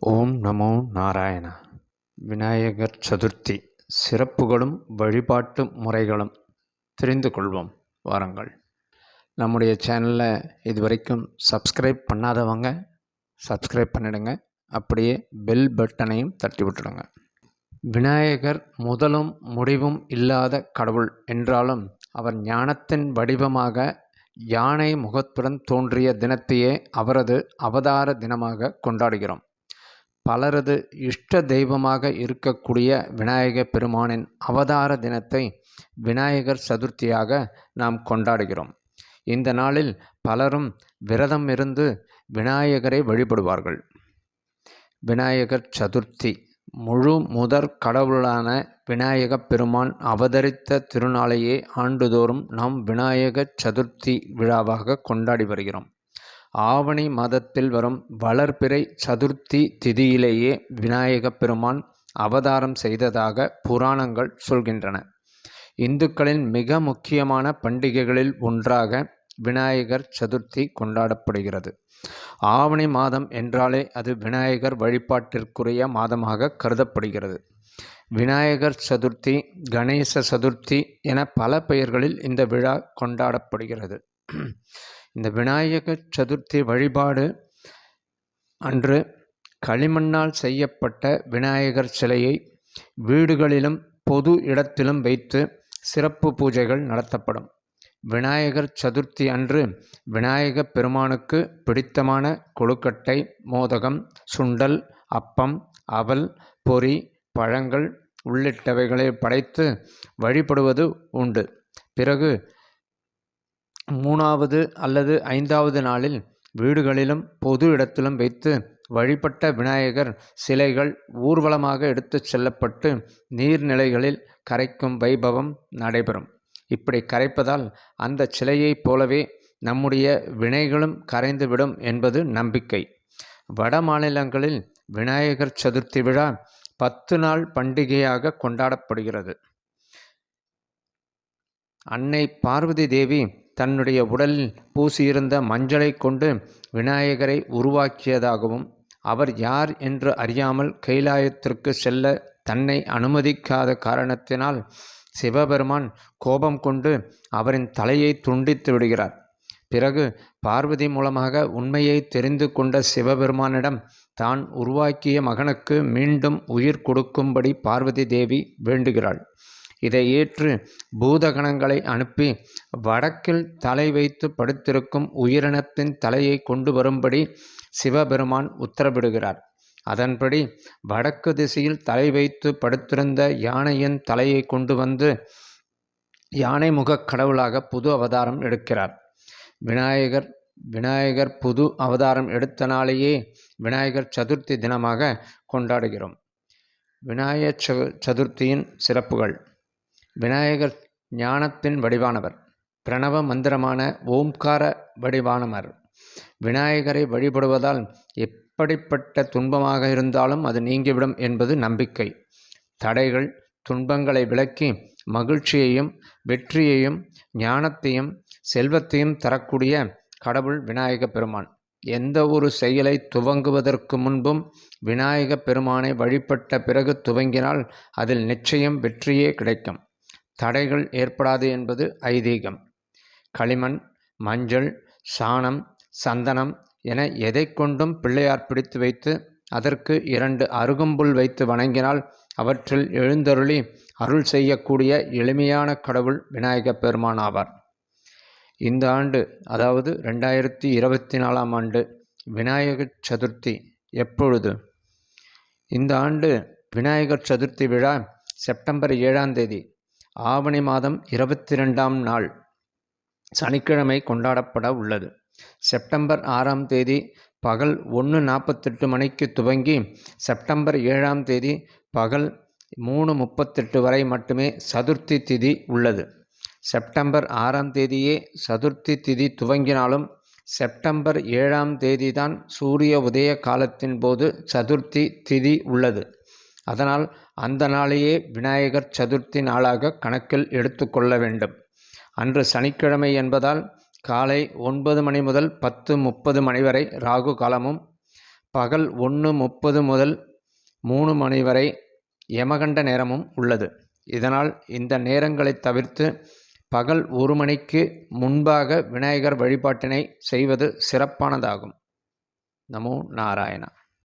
ஓம் நமோ நாராயண. விநாயகர் சதுர்த்தி. சிறப்புகளும் வழிபாட்டு முறைகளும் தெரிந்து கொள்வோம். வாருங்கள். நம்முடைய சேனலை இதுவரைக்கும் சப்ஸ்கிரைப் பண்ணாதவங்க சப்ஸ்கிரைப் பண்ணிடுங்க. அப்படியே பெல் பட்டனையும் தட்டி விட்டுடுங்க. விநாயகர் முதலும் முடிவும் இல்லாத கடவுள் என்றாலும் அவர் ஞானத்தின் வடிவமாக யானை முகத்துடன் தோன்றிய தினத்தையே அவரது அவதார தினமாக கொண்டாடுகிறோம். பலரது இஷ்ட தெய்வமாக இருக்கக்கூடிய விநாயக பெருமானின் அவதார தினத்தை விநாயகர் சதுர்த்தியாக நாம் கொண்டாடுகிறோம். இந்த நாளில் பலரும் விரதம் இருந்து விநாயகரை வழிபடுவார்கள். விநாயகர் சதுர்த்தி முழு முதற் கடவுளான விநாயக பெருமான் அவதரித்த திருநாளையே ஆண்டுதோறும் நாம் விநாயக சதுர்த்தி விழாவாக கொண்டாடி வருகிறோம். ஆவணி மாதத்தில் வரும் வளர்பிறை சதுர்த்தி திதியிலேயே விநாயக பெருமான் அவதாரம் செய்ததாக புராணங்கள் சொல்கின்றன. இந்துக்களின் மிக முக்கியமான பண்டிகைகளில் ஒன்றாக விநாயகர் சதுர்த்தி கொண்டாடப்படுகிறது. ஆவணி மாதம் என்றாலே அது விநாயகர் வழிபாட்டிற்குரிய மாதமாக கருதப்படுகிறது. விநாயகர் சதுர்த்தி கணேச சதுர்த்தி என பல பெயர்களில் இந்த விழா கொண்டாடப்படுகிறது. இந்த விநாயகர் சதுர்த்தி வழிபாடு அன்று களிமண்ணால் செய்யப்பட்ட விநாயகர் சிலையை வீடுகளிலும் பொது இடத்திலும் வைத்து சிறப்பு பூஜைகள் நடத்தப்படும். விநாயகர் சதுர்த்தி அன்று விநாயக பெருமானுக்கு பிடித்தமான கொழுக்கட்டை மோதகம் சுண்டல் அப்பம் அவல் பொறி பழங்கள் உள்ளிட்டவைகளை படைத்து வழிபடுவது உண்டு. பிறகு மூணாவது அல்லது ஐந்தாவது நாளில் வீடுகளிலும் பொது இடத்திலும் வைத்து வழிபட்ட விநாயகர் சிலைகள் ஊர்வலமாக எடுத்துச் செல்லப்பட்டு நீர்நிலைகளில் கரைக்கும் வைபவம் நடைபெறும். இப்படி கரைப்பதால் அந்த சிலையைப் போலவே நம்முடைய வினைகளும் கரைந்துவிடும் என்பது நம்பிக்கை. வட மாநிலங்களில் விநாயகர் சதுர்த்தி விழா பத்து நாள் பண்டிகையாக கொண்டாடப்படுகிறது. அன்னை பார்வதி தேவி தன்னுடைய உடலில் பூசியிருந்த மஞ்சளை கொண்டு விநாயகரை உருவாக்கியதாகவும் அவர் யார் என்று அறியாமல் கைலாயத்திற்கு செல்ல தன்னை அனுமதிக்காத காரணத்தினால் சிவபெருமான் கோபம் கொண்டு அவரின் தலையை துண்டித்து விடுகிறார். பிறகு பார்வதி மூலமாக உண்மையை தெரிந்து கொண்ட சிவபெருமானிடம் தான் உருவாக்கிய மகனுக்கு மீண்டும் உயிர் கொடுக்கும்படி பார்வதி தேவி வேண்டுகிறாள். இதை ஏற்று பூதகணங்களை அனுப்பி வடக்கில் தலை வைத்து படுத்திருக்கும் உயிரினத்தின் தலையை கொண்டு வரும்படி சிவபெருமான் உத்தரவிடுகிறார். அதன்படி வடக்கு திசையில் தலை வைத்து படுத்திருந்த யானையின் தலையை கொண்டு வந்து யானை முகக் கடவுளாக புது அவதாரம் எடுக்கிறார். விநாயகர் விநாயகர் புது அவதாரம் எடுத்த நாளையே விநாயகர் சதுர்த்தி தினமாக கொண்டாடுகிறோம். விநாயகர் சதுர்த்தியின் சிறப்புகள். விநாயகர் ஞானத்தின் வடிவானவர். பிரணவ மந்திரமான ஓம்கார வடிவானவர். விநாயகரை வழிபடுவதால் எப்படிப்பட்ட துன்பமாக இருந்தாலும் அது நீங்கிவிடும் என்பது நம்பிக்கை. தடைகள் துன்பங்களை விளக்கி மகிழ்ச்சியையும் வெற்றியையும் ஞானத்தையும் செல்வத்தையும் தரக்கூடிய கடவுள் விநாயக பெருமான். எந்த ஒரு செயலை துவங்குவதற்கு முன்பும் விநாயக பெருமானை வழிபட்ட பிறகு துவங்கினால் அதில் நிச்சயம் வெற்றியே கிடைக்கும். தடைகள் ஏற்படாது என்பது ஐதீகம். களிமண் மஞ்சள் சாணம் சந்தனம் என எதை கொண்டும் பிள்ளையார் பிடித்து வைத்து அதற்கு இரண்டு அருகம்புல் வைத்து வணங்கினால் அவற்றில் எழுந்தருளி அருள் செய்யக்கூடிய எளிமையான கடவுள் விநாயக பெருமான் ஆவார். இந்த ஆண்டு அதாவது ரெண்டாயிரத்தி இருபத்தி நாலாம் ஆண்டு விநாயகர் சதுர்த்தி எப்பொழுது? இந்த ஆண்டு விநாயகர் சதுர்த்தி விழா செப்டம்பர் ஏழாம் தேதி ஆவணி மாதம் இருபத்தி ரெண்டாம் நாள் சனிக்கிழமை கொண்டாடப்பட உள்ளது. செப்டம்பர் ஆறாம் தேதி பகல் ஒன்று நாற்பத்தெட்டு மணிக்கு துவங்கி செப்டம்பர் ஏழாம் தேதி பகல் மூணு முப்பத்தெட்டு வரை மட்டுமே சதுர்த்தி திதி உள்ளது. செப்டம்பர் ஆறாம் தேதியே சதுர்த்தி திதி துவங்கினாலும் செப்டம்பர் ஏழாம் தேதிதான் சூரிய உதய காலத்தின் போது சதுர்த்தி திதி உள்ளது. அதனால் அந்த நாளையே விநாயகர் சதுர்த்தி நாளாக கணக்கில் எடுத்துக்கொள்ள வேண்டும். அன்று சனிக்கிழமை என்பதால் காலை ஒன்பது மணி முதல் பத்து முப்பது மணி வரை ராகு காலமும் பகல் ஒன்று முப்பது முதல் மூணு மணி வரை யமகண்ட நேரமும் உள்ளது. இதனால் இந்த நேரங்களை தவிர்த்து பகல் ஒரு மணிக்கு முன்பாக விநாயகர் வழிபாட்டினை செய்வது சிறப்பானதாகும். நமோ நாராயணா.